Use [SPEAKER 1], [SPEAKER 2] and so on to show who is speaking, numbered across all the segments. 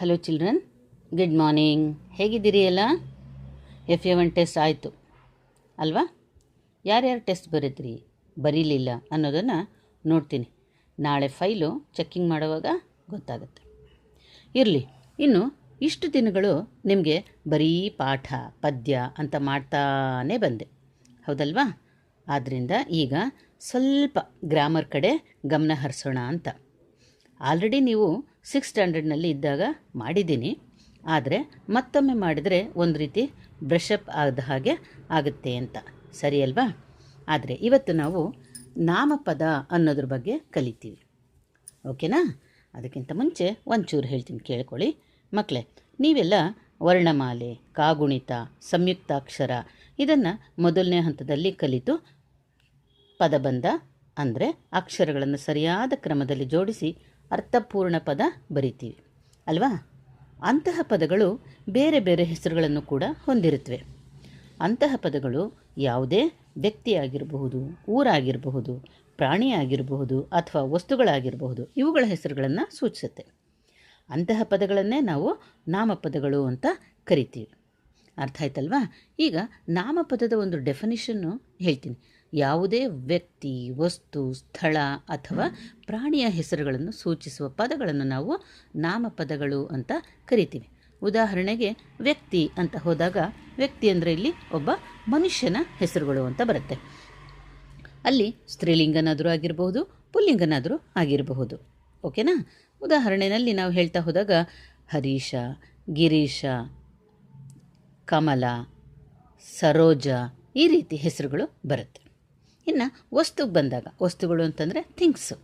[SPEAKER 1] Hello children good morning ಹೇಗಿದ್ದೀರಿ ಎಲ್ಲ? F A one test ಆಯಿತು. ಅಲ್ವಾ? ಯಾರ್ಯಾರು ಟೆಸ್ಟ್ ಬರೆದ್ರಿ ಬರೀಲಿಲ್ಲ ಅನ್ನೋದನ್ನು ನೋಡ್ತೀನಿ. ನಾಳೆ ಫೈಲು ಚೆಕ್ಕಿಂಗ್ ಮಾಡುವಾಗ ಗೊತ್ತಾಗುತ್ತೆ. ಇರಲಿ, ಇನ್ನು ಇಷ್ಟು ದಿನಗಳು ನಿಮಗೆ ಬರೀ ಪಾಠ, ಪದ್ಯ ಅಂತ ಮಾಡ್ತಾನೇ ಬಂದೆ. ಹೌದಲ್ವಾ? ಆದ್ದರಿಂದ ಈಗ ಸ್ವಲ್ಪ ಗ್ರಾಮರ್ ಕಡೆ ಗಮನ ಹರಿಸೋಣ ಅಂತ. ಆಲ್ರೆಡಿ ನೀವು ಸಿಕ್ಸ್ ಸ್ಟ್ಯಾಂಡರ್ಡ್ನಲ್ಲಿ ಇದ್ದಾಗ ಮಾಡಿದ್ದೀನಿ. ಆದರೆ ಮತ್ತೊಮ್ಮೆ ಮಾಡಿದರೆ ಒಂದು ರೀತಿ ಬ್ರಷಪ್ ಆದ ಹಾಗೆ ಆಗುತ್ತೆ ಅಂತ. ಸರಿ ಅಲ್ವಾ? ಆದರೆ ಇವತ್ತು ನಾವು ನಾಮಪದ ಅನ್ನೋದ್ರ ಬಗ್ಗೆ ಕಲಿತೀವಿ. ಓಕೆನಾ? ಅದಕ್ಕಿಂತ ಮುಂಚೆ ಒಂಚೂರು ಹೇಳ್ತೀನಿ, ಕೇಳ್ಕೊಳ್ಳಿ. ಮಕ್ಕಳೇ ನೀವೆಲ್ಲ ವರ್ಣಮಾಲೆ, ಕಾಗುಣಿತ, ಸಂಯುಕ್ತಾಕ್ಷರ ಇದನ್ನು ಮೊದಲನೇ ಹಂತದಲ್ಲಿ ಕಲಿತು ಪದಬಂಧ ಅಂದರೆ ಅಕ್ಷರಗಳನ್ನು ಸರಿಯಾದ ಕ್ರಮದಲ್ಲಿ ಜೋಡಿಸಿ ಅರ್ಥಪೂರ್ಣ ಪದ ಬರಿತೀವಿ. ಅಲ್ವಾ? ಅಂತಹ ಪದಗಳು ಬೇರೆ ಬೇರೆ ಹೆಸರುಗಳನ್ನು ಕೂಡ ಹೊಂದಿರುತ್ತವೆ ಅಂತಹ ಪದಗಳು ಯಾವುದೇ ವ್ಯಕ್ತಿಯಾಗಿರಬಹುದು, ಊರಾಗಿರಬಹುದು, ಪ್ರಾಣಿಯಾಗಿರಬಹುದು ಅಥವಾ ವಸ್ತುಗಳಾಗಿರಬಹುದು, ಇವುಗಳ ಹೆಸರುಗಳನ್ನು ಸೂಚಿಸುತ್ತೆ. ಅಂತಹ ಪದಗಳನ್ನೇ ನಾವು ನಾಮಪದಗಳು ಅಂತ ಕರಿತೀವಿ. ಅರ್ಥ ಆಯ್ತಲ್ವಾ? ಈಗ ನಾಮಪದದ ಒಂದು ಡೆಫಿನಿಷನ್ನು ಹೇಳ್ತೀನಿ. ಯಾವುದೇ ವ್ಯಕ್ತಿ, ವಸ್ತು, ಸ್ಥಳ ಅಥವಾ ಪ್ರಾಣಿಯ ಹೆಸರುಗಳನ್ನು ಸೂಚಿಸುವ ಪದಗಳನ್ನು ನಾವು ನಾಮಪದಗಳು ಅಂತ ಕರಿತೀವಿ. ಉದಾಹರಣೆಗೆ ವ್ಯಕ್ತಿ ಅಂತ ಹೋದಾಗ ವ್ಯಕ್ತಿ ಅಂದರೆ ಇಲ್ಲಿ ಒಬ್ಬ ಮನುಷ್ಯನ ಹೆಸರುಗಳು ಅಂತ ಬರುತ್ತೆ. ಅಲ್ಲಿ ಸ್ತ್ರೀಲಿಂಗನಾದರೂ ಆಗಿರಬಹುದು, ಪುಲ್ಲಿಂಗನಾದರೂ ಆಗಿರಬಹುದು. ಓಕೆನಾ? ಉದಾಹರಣೆಯಲ್ಲಿ ನಾವು ಹೇಳ್ತಾ ಹೋದಾಗ ಹರೀಶ, ಗಿರೀಶ, ಕಮಲ, ಸರೋಜ ಈ ರೀತಿ ಹೆಸರುಗಳು ಬರುತ್ತೆ. ಇನ್ನು ವಸ್ತುಗೆ ಬಂದಾಗ, ವಸ್ತುಗಳು ಅಂತಂದರೆ ಥಿಂಗ್ಸು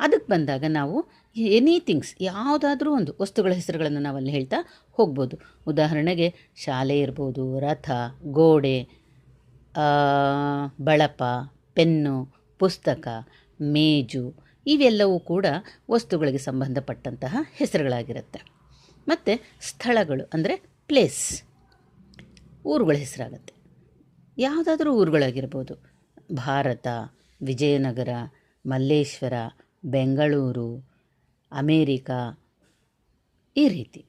[SPEAKER 1] ಅದಕ್ಕೆ ಬಂದಾಗ ನಾವು ಎನಿ ಥಿಂಗ್ಸ್ ಯಾವುದಾದ್ರೂ ಒಂದು ವಸ್ತುಗಳ ಹೆಸರುಗಳನ್ನು ನಾವಲ್ಲಿ ಹೇಳ್ತಾ ಹೋಗ್ಬೋದು. ಉದಾಹರಣೆಗೆ ಶಾಲೆ ಇರ್ಬೋದು, ರಥ, ಗೋಡೆ ಬಳಪ, ಪೆನ್ನು, ಪುಸ್ತಕ, ಮೇಜು, ಇವೆಲ್ಲವೂ ಕೂಡ ವಸ್ತುಗಳಿಗೆ ಸಂಬಂಧಪಟ್ಟಂತಹ ಹೆಸರುಗಳಾಗಿರುತ್ತೆ. ಮತ್ತು ಸ್ಥಳಗಳು ಅಂದರೆ ಪ್ಲೇಸ್ ಊರುಗಳ ಹೆಸರಾಗತ್ತೆ. ಯಾವುದಾದ್ರೂ ಊರುಗಳಾಗಿರ್ಬೋದು. ಭಾರತ, ವಿಜಯನಗರ, ಮಲ್ಲೇಶ್ವರ, ಬೆಂಗಳೂರು, ಅಮೇರಿಕಾ, ಈ ರೀತಿ.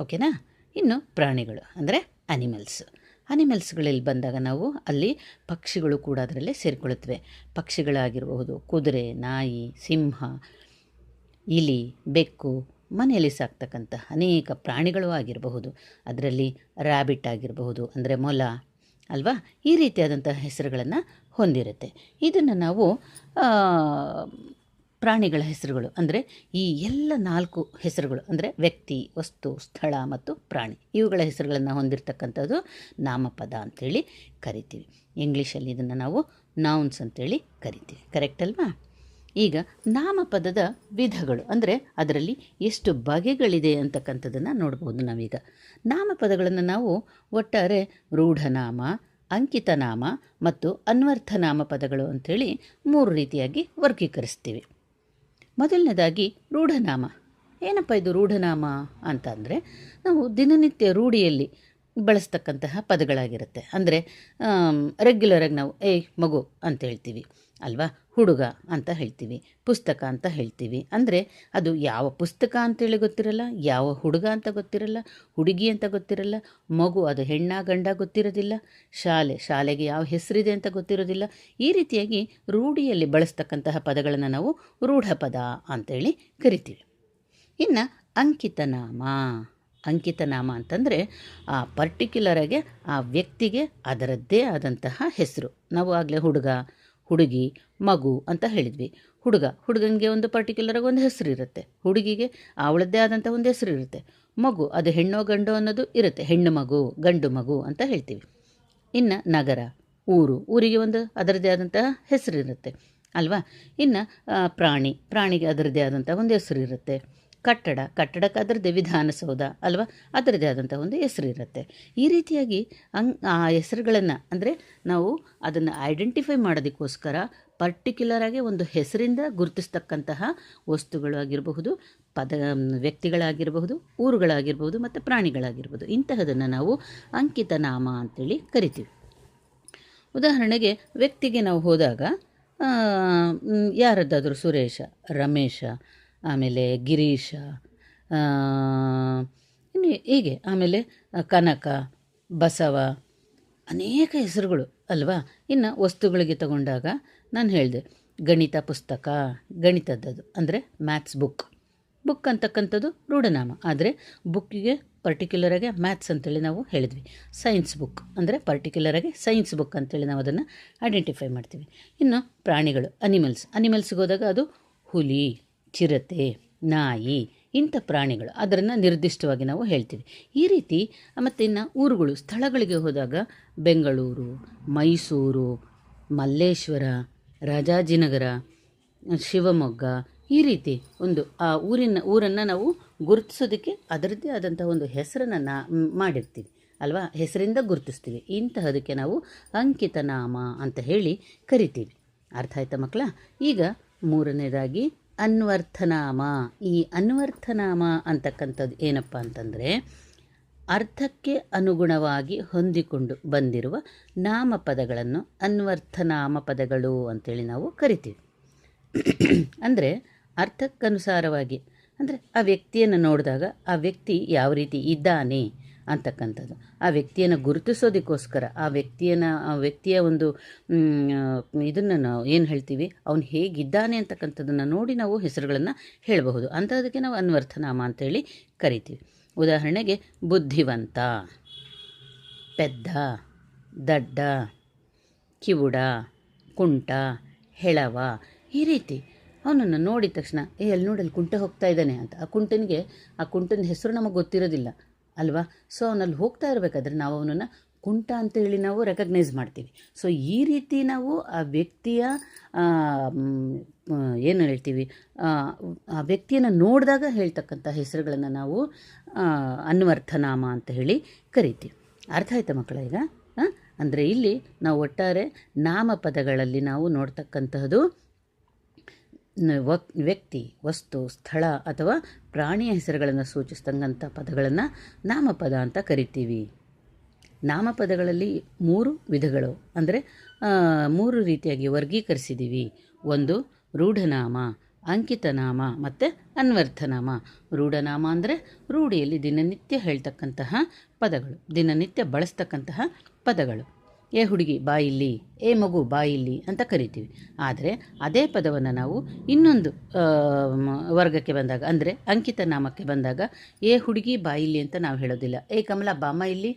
[SPEAKER 1] ಓಕೆನಾ? ಇನ್ನು ಪ್ರಾಣಿಗಳು, ಅಂದರೆ ಅನಿಮಲ್ಸ್ ಅನಿಮಲ್ಸ್ಗಳಲ್ಲಿ ಬಂದಾಗ ನಾವು ಅಲ್ಲಿ ಪಕ್ಷಿಗಳು ಕೂಡ ಅದರಲ್ಲೇ ಸೇರಿಕೊಳ್ಳುತ್ತವೆ ಪಕ್ಷಿಗಳಾಗಿರಬಹುದು, ಕುದುರೆ, ನಾಯಿ, ಸಿಂಹ, ಇಲಿ, ಬೆಕ್ಕು, ಮನೆಯಲ್ಲಿ ಸಾಕ್ತಕ್ಕಂಥ ಅನೇಕ ಪ್ರಾಣಿಗಳು ಆಗಿರಬಹುದು. ಅದರಲ್ಲಿ ರ್ಯಾಬಿಟ್ ಆಗಿರಬಹುದು, ಅಂದರೆ ಮೊಲ ಅಲ್ವಾ? ಈ ರೀತಿಯಾದಂಥ ಹೆಸರುಗಳನ್ನು ಹೊಂದಿರುತ್ತೆ. ಇದನ್ನು ನಾವು ಪ್ರಾಣಿಗಳ ಹೆಸರುಗಳು, ಅಂದರೆ ಈ ಎಲ್ಲ ನಾಲ್ಕು ಹೆಸರುಗಳು, ಅಂದರೆ ವ್ಯಕ್ತಿ, ವಸ್ತು, ಸ್ಥಳ ಮತ್ತು ಪ್ರಾಣಿ, ಇವುಗಳ ಹೆಸರುಗಳನ್ನು ಹೊಂದಿರತಕ್ಕಂಥದ್ದು ನಾಮಪದ ಅಂಥೇಳಿ ಕರಿತೀವಿ. ಇಂಗ್ಲೀಷಲ್ಲಿ ಇದನ್ನು ನಾವು ನೌನ್ಸ್ ಅಂತೇಳಿ ಕರಿತೀವಿ. ಕರೆಕ್ಟ್ ಅಲ್ವಾ? ಈಗ ನಾಮಪದದ ವಿಧಗಳು, ಅಂದರೆ ಅದರಲ್ಲಿ ಎಷ್ಟು ಬಗೆಗಳಿದೆ ಅಂತಕ್ಕಂಥದ್ದನ್ನು ನೋಡ್ಬೋದು ನಾವೀಗ. ನಾಮಪದಗಳನ್ನು ನಾವು ಒಟ್ಟಾರೆ ರೂಢನಾಮ, ಅಂಕಿತನಾಮ ಮತ್ತು ಅನ್ವರ್ಥನಾಮ ಪದಗಳು ಅಂಥೇಳಿ ಮೂರು ರೀತಿಯಾಗಿ ವರ್ಗೀಕರಿಸ್ತೀವಿ. ಮೊದಲನೇದಾಗಿ ರೂಢನಾಮ. ಏನಪ್ಪ ಇದು ರೂಢನಾಮ ಅಂತಂದರೆ ನಾವು ದಿನನಿತ್ಯ ರೂಢಿಯಲ್ಲಿ ಬಳಸ್ತಕ್ಕಂತಹ ಪದಗಳಾಗಿರುತ್ತೆ. ಅಂದರೆ ರೆಗ್ಯುಲರಾಗಿ ನಾವು, ಏಯ್, ಮಗು ಅಂತ ಹೇಳ್ತೀವಿ. ಅಲ್ವಾ? ಹುಡುಗ ಅಂತ ಹೇಳ್ತೀವಿ, ಪುಸ್ತಕ ಅಂತ ಹೇಳ್ತೀವಿ. ಅಂದರೆ ಅದು ಯಾವ ಪುಸ್ತಕ ಅಂತೇಳಿ ಗೊತ್ತಿರಲ್ಲ, ಯಾವ ಹುಡುಗ ಅಂತ ಗೊತ್ತಿರಲ್ಲ, ಹುಡುಗಿ ಅಂತ ಗೊತ್ತಿರಲ್ಲ, ಮಗು ಅದು ಹೆಣ್ಣ ಗಂಡ ಗೊತ್ತಿರೋದಿಲ್ಲ, ಶಾಲೆ, ಶಾಲೆಗೆ ಯಾವ ಹೆಸರಿದೆ ಅಂತ ಗೊತ್ತಿರೋದಿಲ್ಲ. ಈ ರೀತಿಯಾಗಿ ರೂಢಿಯಲ್ಲಿ ಬಳಸ್ತಕ್ಕಂತಹ ಪದಗಳನ್ನು ನಾವು ರೂಢ ಪದ ಅಂತೇಳಿ ಕರಿತೀವಿ. ಇನ್ನು ಅಂಕಿತನಾಮ. ಅಂಕಿತನಾಮ ಅಂತಂದರೆ ಆ ಪರ್ಟಿಕ್ಯುಲರಾಗೆ ಆ ವ್ಯಕ್ತಿಗೆ ಅದರದ್ದೇ ಆದಂತಹ ಹೆಸರು. ನಾವು ಆಗಲೇ ಹುಡುಗ ಹುಡುಗಿ, ಮಗು ಅಂತ ಹೇಳಿದ್ವಿ. ಹುಡುಗ, ಹುಡುಗನಿಗೆ ಒಂದು ಪರ್ಟಿಕ್ಯುಲರಾಗಿ ಒಂದು ಹೆಸರು ಇರುತ್ತೆ. ಹುಡುಗಿಗೆ ಅವಳದ್ದೇ ಆದಂಥ ಒಂದು ಹೆಸರು ಇರುತ್ತೆ. ಮಗು, ಅದು ಹೆಣ್ಣೋ ಗಂಡು ಅನ್ನೋದು ಇರುತ್ತೆ. ಹೆಣ್ಣು ಮಗು, ಗಂಡು ಮಗು ಅಂತ ಹೇಳ್ತೀವಿ. ಇನ್ನು ನಗರ, ಊರು, ಊರಿಗೆ ಒಂದು ಅದರದ್ದೇ ಆದಂತಹ ಹೆಸರು ಇರುತ್ತೆ. ಅಲ್ವಾ? ಇನ್ನು ಪ್ರಾಣಿ, ಪ್ರಾಣಿಗೆ ಅದರದ್ದೇ ಆದಂಥ ಒಂದು ಹೆಸರು ಇರುತ್ತೆ. ಕಟ್ಟಡ, ಕಟ್ಟಡಕ್ಕೆ ಅದರದ್ದೇ ವಿಧಾನಸೌಧ ಅಲ್ವಾ? ಅದರದ್ದೇ ಆದಂಥ ಒಂದು ಹೆಸರು ಇರುತ್ತೆ ಈ ರೀತಿಯಾಗಿ ಅಂಗ್ ಆ ಹೆಸರುಗಳನ್ನು ಅಂದರೆ ನಾವು ಅದನ್ನು ಐಡೆಂಟಿಫೈ ಮಾಡೋದಕ್ಕೋಸ್ಕರ ಪರ್ಟಿಕ್ಯುಲರಾಗಿ ಒಂದು ಹೆಸರಿಂದ ಗುರುತಿಸ್ತಕ್ಕಂತಹ ವಸ್ತುಗಳು ಆಗಿರಬಹುದು, ಪದ, ವ್ಯಕ್ತಿಗಳಾಗಿರಬಹುದು ಊರುಗಳಾಗಿರ್ಬೋದು ಮತ್ತು ಪ್ರಾಣಿಗಳಾಗಿರ್ಬೋದು ಇಂತಹದನ್ನು ನಾವು ಅಂಕಿತ ನಾಮ ಅಂತೇಳಿ ಕರಿತೀವಿ. ಉದಾಹರಣೆಗೆ ವ್ಯಕ್ತಿಗೆ ನಾವು ಹೋದಾಗ ಯಾರದ್ದಾದರೂ ಸುರೇಶ, ರಮೇಶ ಆಮೇಲೆ ಗಿರೀಶ ಇನ್ನು ಹೀಗೆ, ಆಮೇಲೆ ಕನಕ, ಬಸವ, ಅನೇಕ ಹೆಸರುಗಳು ಅಲ್ವಾ? ಇನ್ನು ವಸ್ತುಗಳಿಗೆ ತಗೊಂಡಾಗ ನಾನು ಹೇಳಿದೆ, ಗಣಿತ ಪುಸ್ತಕ, ಗಣಿತದ್ದದು, ಅಂದರೆ ಮ್ಯಾಥ್ಸ್ ಬುಕ್ ಬುಕ್ ಅಂತಕ್ಕಂಥದ್ದು ರೂಢನಾಮ. ಆದರೆ ಬುಕ್ಕಿಗೆ ಪರ್ಟಿಕ್ಯುಲರಾಗಿ ಮ್ಯಾಥ್ಸ್ ಅಂತೇಳಿ ನಾವು ಹೇಳಿದ್ವಿ. ಸೈನ್ಸ್ ಬುಕ್ ಅಂದರೆ ಪರ್ಟಿಕ್ಯುಲರಾಗಿ ಸೈನ್ಸ್ ಬುಕ್ ಅಂತೇಳಿ ನಾವು ಅದನ್ನು ಐಡೆಂಟಿಫೈ ಮಾಡ್ತೀವಿ. ಇನ್ನು ಪ್ರಾಣಿಗಳು ಅನಿಮಲ್ಸ್ ಅನಿಮಲ್ಸ್ಗೆ ಹೋದಾಗ ಅದು ಹುಲಿ. ಚಿರತೆ, ನಾಯಿ, ಇಂಥ ಪ್ರಾಣಿಗಳು. ಅದನ್ನು ನಿರ್ದಿಷ್ಟವಾಗಿ ನಾವು ಹೇಳ್ತೀವಿ. ಈ ರೀತಿ ಮತ್ತು ಇನ್ನು ಊರುಗಳು, ಸ್ಥಳಗಳಿಗೆ ಹೋದಾಗ ಬೆಂಗಳೂರು, ಮೈಸೂರು, ಮಲ್ಲೇಶ್ವರ, ರಾಜಾಜಿನಗರ, ಶಿವಮೊಗ್ಗ, ಈ ರೀತಿ ಒಂದು ಆ ಊರಿನ ಊರನ್ನು ನಾವು ಗುರುತಿಸೋದಕ್ಕೆ ಅದರದ್ದೇ ಆದಂಥ ಒಂದು ಹೆಸರನ್ನು ನಾ ಮಾಡಿರ್ತೀವಿ. ಅಲ್ವಾ? ಹೆಸರಿಂದ ಗುರುತಿಸ್ತೀವಿ. ಇಂತಹದಕ್ಕೆ ನಾವು ಅಂಕಿತ ನಾಮ ಅಂತ ಹೇಳಿ ಕರಿತೀವಿ. ಅರ್ಥ ಆಯ್ತಾ ಮಕ್ಕಳ? ಈಗ ಮೂರನೇದಾಗಿ ಅನ್ವರ್ಥನಾಮ. ಈ ಅನ್ವರ್ಥನಾಮ ಅಂತಕ್ಕಂಥದ್ದು ಏನಪ್ಪ ಅಂತಂದರೆ ಅರ್ಥಕ್ಕೆ ಅನುಗುಣವಾಗಿ ಹೊಂದಿಕೊಂಡು ಬಂದಿರುವ ನಾಮಪದಗಳನ್ನು ಅನ್ವರ್ಥನಾಮ ಪದಗಳು ಅಂತೇಳಿ ನಾವು ಕರಿತೀವಿ. ಅಂದರೆ ಅರ್ಥಕ್ಕನುಸಾರವಾಗಿ, ಅಂದರೆ ಆ ವ್ಯಕ್ತಿಯನ್ನು ನೋಡಿದಾಗ ಆ ವ್ಯಕ್ತಿ ಯಾವ ರೀತಿ ಇದ್ದಾನೆ ಅಂತಕ್ಕಂಥದ್ದು. ಆ ವ್ಯಕ್ತಿಯನ್ನು ಗುರುತಿಸೋದಕ್ಕೋಸ್ಕರ, ಆ ವ್ಯಕ್ತಿಯನ್ನು, ಆ ವ್ಯಕ್ತಿಯ ಒಂದು ಇದನ್ನು ನಾವು ಏನು ಹೇಳ್ತೀವಿ? ಅವನು ಹೇಗಿದ್ದಾನೆ ಅಂತಕ್ಕಂಥದ್ದನ್ನು ನೋಡಿ ನಾವು ಹೆಸರುಗಳನ್ನು ಹೇಳಬಹುದು. ಅಂಥದಕ್ಕೆ ನಾವು ಅನ್ವರ್ಥನಾಮ ಅಂತೇಳಿ ಕರಿತೀವಿ. ಉದಾಹರಣೆಗೆ, ಬುದ್ಧಿವಂತ, ಪೆದ್ದ, ದಡ್ಡ, ಕಿವುಡ, ಕುಂಟ, ಹೆಳವ, ಈ ರೀತಿ ಅವನನ್ನು ನೋಡಿದ ತಕ್ಷಣ, ಏ, ಅಲ್ಲಿ ನೋಡಿ, ಅಲ್ಲಿ ಕುಂಟ ಹೋಗ್ತಾ ಇದ್ದಾನೆ ಅಂತ. ಆ ಕುಂಟನಿಗೆ, ಆ ಕುಂಟನ ಹೆಸರು ನಮಗೆ ಗೊತ್ತಿರೋದಿಲ್ಲ. ಅಲ್ವಾ? ಸೊ ಅವನಲ್ಲಿ ಹೋಗ್ತಾ ಇರಬೇಕಾದ್ರೆ ನಾವು ಅವನನ್ನು ಕುಂಟ ಅಂತ ಹೇಳಿ ನಾವು ರೆಕಗ್ನೈಸ್ ಮಾಡ್ತೀವಿ. ಸೊ ಈ ರೀತಿ ನಾವು ಆ ವ್ಯಕ್ತಿಯ ಏನು ಹೇಳ್ತೀವಿ? ಆ, ವ್ಯಕ್ತಿಯನ್ನು ನೋಡಿದಾಗ ಹೇಳ್ತಕ್ಕಂಥ ಹೆಸರುಗಳನ್ನು ನಾವು ಅನ್ವರ್ಥನಾಮ ಅಂತ ಹೇಳಿ ಕರಿತೀವಿ. ಅರ್ಥ ಆಯ್ತಾ ಮಕ್ಕಳ ಈಗ? ಅಂದರೆ ಇಲ್ಲಿ ನಾವು ಒಟ್ಟಾರೆ ನಾಮಪದಗಳಲ್ಲಿ ನಾವು ನೋಡ್ತಕ್ಕಂತಹದ್ದು ವ್ಯಕ್ತಿ, ವಸ್ತು, ಸ್ಥಳ ಅಥವಾ ಪ್ರಾಣಿಯ ಹೆಸರುಗಳನ್ನು ಸೂಚಿಸ್ತಂಗಂಥ ಪದಗಳನ್ನು ನಾಮಪದ ಅಂತ ಕರಿತೀವಿ. ನಾಮಪದಗಳಲ್ಲಿ ಮೂರು ವಿಧಗಳು. ಅಂದರೆ ಮೂರು ರೀತಿಯಾಗಿ ವರ್ಗೀಕರಿಸಿದ್ದೀವಿ ಒಂದು, ರೂಢನಾಮ, ಅಂಕಿತನಾಮ ಮತ್ತು ಅನ್ವರ್ಥನಾಮ. ರೂಢನಾಮ ಅಂದರೆ ರೂಢಿಯಲ್ಲಿ ದಿನನಿತ್ಯ ಹೇಳ್ತಕ್ಕಂತಹ ಪದಗಳು, ದಿನನಿತ್ಯ ಬಳಸ್ತಕ್ಕಂತಹ ಪದಗಳು. ಏ ಹುಡುಗಿ ಬಾಯಿಲ್ಲಿ ಏ ಮಗು ಬಾಯಿಲ್ಲಿ ಅಂತ ಕರಿತೀವಿ. ಆದರೆ ಅದೇ ಪದವನ್ನು ನಾವು ಇನ್ನೊಂದು ವರ್ಗಕ್ಕೆ ಬಂದಾಗ, ಅಂದರೆ ಅಂಕಿತ ನಾಮಕ್ಕೆ ಬಂದಾಗ, ಏ ಹುಡುಗಿ ಬಾಯಿಲ್ಲಿ ಅಂತ ನಾವು ಹೇಳೋದಿಲ್ಲ. ಏ ಕಮಲ ಬಾಮ ಇಲ್ಲಿ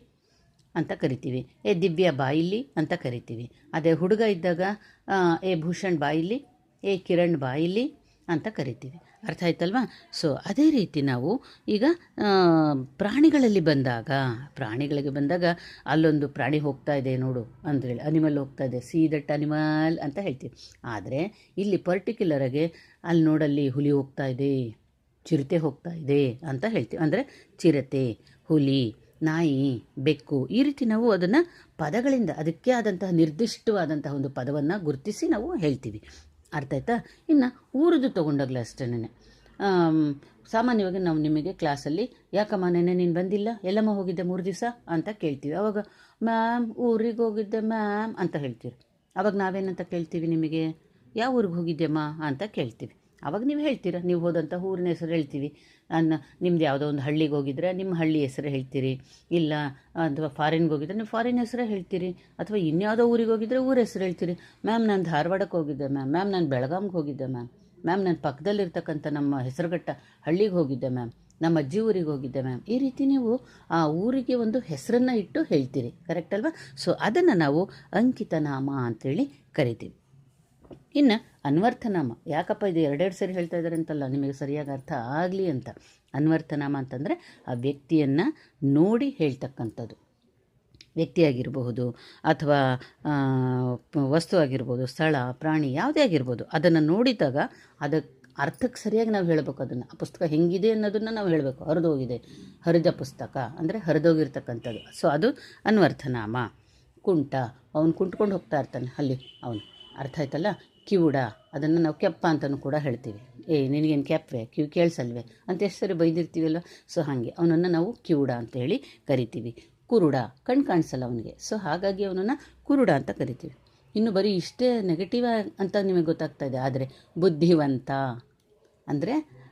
[SPEAKER 1] ಅಂತ ಕರಿತೀವಿ. ಏ ದಿವ್ಯ ಬಾಯಿಲ್ಲಿ ಅಂತ ಕರಿತೀವಿ. ಅದೇ ಹುಡುಗ ಇದ್ದಾಗ ಏ ಭೂಷಣ್ ಬಾಯಿಲ್ಲಿ ಏ ಕಿರಣ್ ಬಾಯಿಲ್ಲಿ ಅಂತ ಕರಿತೀವಿ. ಅರ್ಥ ಆಯ್ತಲ್ವಾ? ಸೊ ಅದೇ ರೀತಿ ನಾವು ಈಗ ಪ್ರಾಣಿಗಳಲ್ಲಿ ಬಂದಾಗ, ಪ್ರಾಣಿಗಳಿಗೆ ಬಂದಾಗ ಅಲ್ಲೊಂದು ಪ್ರಾಣಿ ಹೋಗ್ತಾ ಇದೆ ನೋಡು ಅಂದೇಳಿ ಅನಿಮಲ್ ಹೋಗ್ತಾ ಇದೆ ಸಿ ದಟ್ ಅನಿಮಲ್ ಅಂತ ಹೇಳ್ತೀವಿ. ಆದರೆ ಇಲ್ಲಿ ಪರ್ಟಿಕ್ಯುಲರಾಗಿ ಅಲ್ಲಿ ನೋಡಲ್ಲಿ ಹುಲಿ ಹೋಗ್ತಾ ಇದೆ, ಚಿರತೆ ಹೋಗ್ತಾ ಇದೆ ಅಂತ ಹೇಳ್ತೀವಿ. ಅಂದರೆ ಚಿರತೆ, ಹುಲಿ, ನಾಯಿ, ಬೆಕ್ಕು ಈ ರೀತಿ ನಾವು ಅದನ್ನು ಪದಗಳಿಂದ, ಅದಕ್ಕೆ ಆದಂತಹ ನಿರ್ದಿಷ್ಟವಾದಂತಹ ಒಂದು ಪದವನ್ನು ಗುರುತಿಸಿ ನಾವು ಹೇಳ್ತೀವಿ. ಅರ್ಥ ಆಯ್ತಾ? ಇನ್ನು ಊರದ್ದು ತೊಗೊಂಡಾಗಲೇ ಅಷ್ಟೇನೆ ಸಾಮಾನ್ಯವಾಗಿ ನಾವು ನಿಮಗೆ ಕ್ಲಾಸಲ್ಲಿ, ಯಾಕಮ್ಮ ನೆನೆ ನೀನು ಬಂದಿಲ್ಲ? ಎಲ್ಲಮ್ಮ ಹೋಗಿದ್ದೆ ಮೂರು ದಿವಸ? ಅಂತ ಕೇಳ್ತೀವಿ. ಅವಾಗ, ಮ್ಯಾಮ್, ಊರಿಗೆ ಹೋಗಿದ್ದೆ, ಮ್ಯಾಮ್, ಅಂತ ಹೇಳ್ತೀವಿ. ಅವಾಗ ನಾವೇನಂತ ಕೇಳ್ತೀವಿ ನಿಮಗೆ? ಯಾವ ಊರಿಗೆ ಹೋಗಿದ್ದೆಮ್ಮ ಅಂತ ಕೇಳ್ತೀವಿ. ಅವಾಗ ನೀವು ಹೇಳ್ತೀರ? ನೀವು ಹೋದಂಥ ಊರಿನ ಹೆಸರು ಹೇಳ್ತೀವಿ. ಅನ್ನ, ನಿಮ್ದು ಯಾವುದೋ ಒಂದು ಹಳ್ಳಿಗೆ ಹೋಗಿದ್ರೆ ನಿಮ್ಮ ಹಳ್ಳಿ ಹೆಸರು ಹೇಳ್ತೀರಿ. ಇಲ್ಲ, ಅಥವಾ ಫಾರಿನ್ಗೆ ಹೋಗಿದ್ರೆ ನೀವು ಫಾರಿನ್ ಹೆಸರೇ ಹೇಳ್ತೀರಿ. ಅಥವಾ ಇನ್ಯಾವುದೋ ಊರಿಗೆ ಹೋಗಿದ್ರೆ ಊರ ಹೆಸರು ಹೇಳ್ತೀರಿ. ಮ್ಯಾಮ್ ನಾನು ಧಾರವಾಡಕ್ಕೆ ಹೋಗಿದ್ದೆ ಮ್ಯಾಮ್ ಮ್ಯಾಮ್ ನಾನು ಬೆಳಗಾಮ್ಗೆ ಹೋಗಿದ್ದೆ ಮ್ಯಾಮ್ ಮ್ಯಾಮ್ ನಾನು ಪಕ್ಕದಲ್ಲಿರ್ತಕ್ಕಂಥ ನಮ್ಮ ಹೆಸರುಘಟ್ಟ ಹಳ್ಳಿಗೆ ಹೋಗಿದ್ದೆ ಮ್ಯಾಮ್ ನಮ್ಮ ಅಜ್ಜಿ ಊರಿಗೆ ಹೋಗಿದ್ದೆ ಮ್ಯಾಮ್ ಈ ರೀತಿ ನೀವು ಆ ಊರಿಗೆ ಒಂದು ಹೆಸರನ್ನು ಇಟ್ಟು ಹೇಳ್ತೀರಿ. ಕರೆಕ್ಟ್ ಅಲ್ವಾ? ಸೊ ಅದನ್ನು ನಾವು ಅಂಕಿತ ನಾಮ ಅಂತೇಳಿ ಕರಿತೀವಿ. ಇನ್ನು ಅನ್ವರ್ಥನಾಮ. ಯಾಕಪ್ಪ ಇದು ಎರಡೆರಡು ಸರಿ ಹೇಳ್ತಾ ಇದ್ದಾರೆ ಅಂತಲ್ಲ, ನಿಮಗೆ ಸರಿಯಾಗಿ ಅರ್ಥ ಆಗಲಿ ಅಂತ. ಅನ್ವರ್ಥನಾಮ ಅಂತಂದರೆ ಆ ವ್ಯಕ್ತಿಯನ್ನು ನೋಡಿ ಹೇಳ್ತಕ್ಕಂಥದ್ದು. ವ್ಯಕ್ತಿಯಾಗಿರಬಹುದು ಅಥವಾ ವಸ್ತು ಆಗಿರ್ಬೋದು, ಸ್ಥಳ, ಪ್ರಾಣಿ, ಯಾವುದೇ ಆಗಿರ್ಬೋದು, ಅದನ್ನು ನೋಡಿದಾಗ ಅದಕ್ಕೆ ಅರ್ಥಕ್ಕೆ ಸರಿಯಾಗಿ ನಾವು ಹೇಳಬೇಕು ಅದನ್ನು. ಆ ಪುಸ್ತಕ ಹೆಂಗಿದೆ ಅನ್ನೋದನ್ನು ನಾವು ಹೇಳಬೇಕು. ಹರಿದೋಗಿದೆ. ಹರಿದ ಪುಸ್ತಕ ಅಂದರೆ ಹರಿದೋಗಿರ್ತಕ್ಕಂಥದ್ದು. ಸೊ ಅದು ಅನ್ವರ್ಥನಾಮ. ಕುಂಟ. ಅವನು ಕುಂಟ್ಕೊಂಡು ಹೋಗ್ತಾ ಇರ್ತಾನೆ. ಅಲ್ಲಿ ಅವನು. ಅರ್ಥ ಆಯ್ತಲ್ಲ? ಕಿವುಡ ಅದನ್ನು ನಾವು ಕೆಪ್ಪ ಅಂತಲೂ ಕೂಡ ಹೇಳ್ತೀವಿ. ಏ, ನಿನಗೇನು ಕೆಪ್ಪೆ ಕಿವಿ ಕೇಳಿಸಲ್ವೇ? ಅಂತ ಎಷ್ಟು ಸರಿ ಬೈದಿರ್ತೀವಲ್ಲ ಸೊ ಹಾಗೆ, ಅವನನ್ನು ನಾವು ಕಿವುಡ ಅಂತ ಹೇಳಿ ಕರಿತೀವಿ. ಕುರುಡ ಕಣ್ಣು ಕಾಣಿಸಲ್ಲ ಅವನಿಗೆ. ಸೊ ಹಾಗಾಗಿ ಅವನನ್ನು ಕುರುಡ ಅಂತ ಕರಿತೀವಿ. ಇನ್ನು ಬರೀ ಇಷ್ಟೇ ನೆಗೆಟಿವ್ ಅಂತ ನಿಮಗೆ ಗೊತ್ತಾಗ್ತಾ ಇದೆ. ಆದರೆ ಬುದ್ಧಿವಂತ ಅಂದರೆ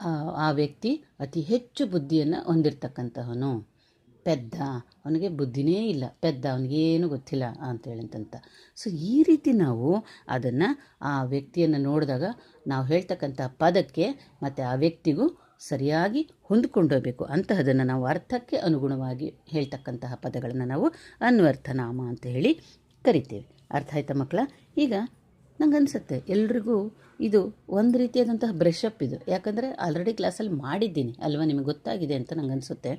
[SPEAKER 1] ಆ- ವ್ಯಕ್ತಿ ಅತಿ ಹೆಚ್ಚು ಬುದ್ಧಿಯನ್ನು ಹೊಂದಿರತಕ್ಕಂತಹವನು. ಪೆದ್ದ. ಅವನಿಗೆ ಬುದ್ಧಿನೇ ಇಲ್ಲ. ಪೆದ್ದ. ಅವನಿಗೇನು ಗೊತ್ತಿಲ್ಲ ಅಂತೇಳಂತಂತ. ಸೊ ಈ ರೀತಿ ನಾವು ಅದನ್ನು ಆ ವ್ಯಕ್ತಿಯನ್ನು ನೋಡಿದಾಗ ನಾವು ಹೇಳ್ತಕ್ಕಂಥ ಪದಕ್ಕೆ ಮತ್ತು ಆ ವ್ಯಕ್ತಿಗೂ ಸರಿಯಾಗಿ ಹೊಂದ್ಕೊಂಡೋಗ್ಬೇಕು. ಅಂತಹದನ್ನು ನಾವು ಅರ್ಥಕ್ಕೆ ಅನುಗುಣವಾಗಿ ಹೇಳ್ತಕ್ಕಂತಹ ಪದಗಳನ್ನು ನಾವು ಅನ್ವರ್ಥನಾಮ ಅಂತ ಹೇಳಿ ಕರಿತೇವೆ. ಅರ್ಥ ಆಯ್ತಾ ಮಕ್ಕಳ? ಈಗ ನಂಗನ್ಸುತ್ತೆ. ಎಲ್ರಿಗೂ ಇದು ಒಂದು ರೀತಿಯಾದಂತಹ ಬ್ರಷ್ ಅಪ್ ಇದು. ಯಾಕಂದರೆ ಆಲ್ರೆಡಿ ಕ್ಲಾಸಲ್ಲಿ ಮಾಡಿದ್ದೀನಿ. ಅಲ್ವಾ ನಿಮಗೆ ಗೊತ್ತಾಗಿದೆ ಅಂತ ನಂಗೆ ಅನಿಸುತ್ತೆ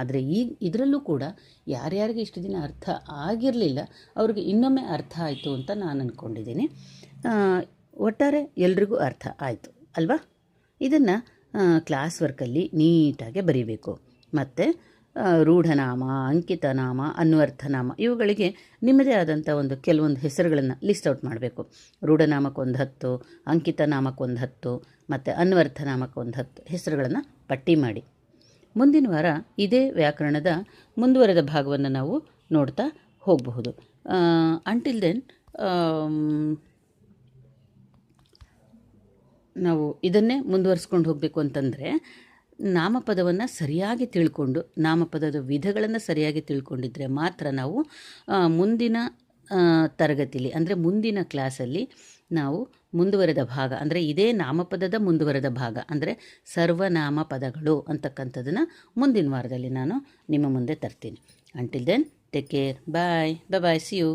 [SPEAKER 1] ಆದರೆ ಈಗ ಇದರಲ್ಲೂ ಕೂಡ ಯಾರ್ಯಾರಿಗೆ ಇಷ್ಟು ದಿನ ಅರ್ಥ ಆಗಿರಲಿಲ್ಲ, ಅವ್ರಿಗೆ ಇನ್ನೊಮ್ಮೆ ಅರ್ಥ ಆಯಿತು ಅಂತ ನಾನು ಅಂದ್ಕೊಂಡಿದ್ದೀನಿ ಒಟ್ಟಾರೆ ಎಲ್ರಿಗೂ ಅರ್ಥ ಆಯಿತು. ಅಲ್ವಾ? ಇದನ್ನು ಕ್ಲಾಸ್ ವರ್ಕಲ್ಲಿ ನೀಟಾಗಿ ಬರೀಬೇಕು. ಮತ್ತು ರೂಢನಾಮ, ಅಂಕಿತನಾಮ, ಅನ್ವರ್ಥನಾಮ ಇವುಗಳಿಗೆ ನಿಮ್ಮದೇ ಆದಂಥ ಒಂದು ಕೆಲವೊಂದು ಹೆಸರುಗಳನ್ನು ಲಿಸ್ಟ್ ಔಟ್ ಮಾಡಬೇಕು. ರೂಢನಾಮಕ್ಕೊಂದು ಹತ್ತು ಅಂಕಿತನಾಮಕ್ಕೊಂದು ಹತ್ತು ಮತ್ತು ಅನ್ವರ್ಥನಾಮಕ್ಕೊಂದು ಹತ್ತು ಹೆಸರುಗಳನ್ನು ಪಟ್ಟಿ ಮಾಡಿ. ಮುಂದಿನ ವಾರ ಇದೇ ವ್ಯಾಕರಣದ ಮುಂದುವರೆದ ಭಾಗವನ್ನು ನಾವು ನೋಡ್ತಾ ಹೋಗಬಹುದು. ಅಂಟಿಲ್ ದೆನ್ ನಾವು ಇದನ್ನೇ ಮುಂದುವರಿಸ್ಕೊಂಡು ಹೋಗಬೇಕು ಅಂತಂದರೆ ನಾಮಪದವನ್ನು ಸರಿಯಾಗಿ ತಿಳ್ಕೊಂಡು, ನಾಮಪದದ ವಿಧಗಳನ್ನು ಸರಿಯಾಗಿ ತಿಳ್ಕೊಂಡಿದ್ರೆ ಮಾತ್ರ ನಾವು ಮುಂದಿನ ತರಗತಿಲಿ, ಅಂದರೆ ಮುಂದಿನ ಕ್ಲಾಸಲ್ಲಿ ನಾವು ಮುಂದುವರೆದ ಭಾಗ, ಅಂದರೆ ಇದೇ ನಾಮಪದದ ಮುಂದುವರೆದ ಭಾಗ, ಅಂದರೆ ಸರ್ವನಾಮ ಪದಗಳು ಅಂತಕ್ಕಂಥದ್ದನ್ನು ಮುಂದಿನ ವಾರದಲ್ಲಿ ನಾನು ನಿಮ್ಮ ಮುಂದೆ ತರ್ತೀನಿ. Until then take care bye bye see you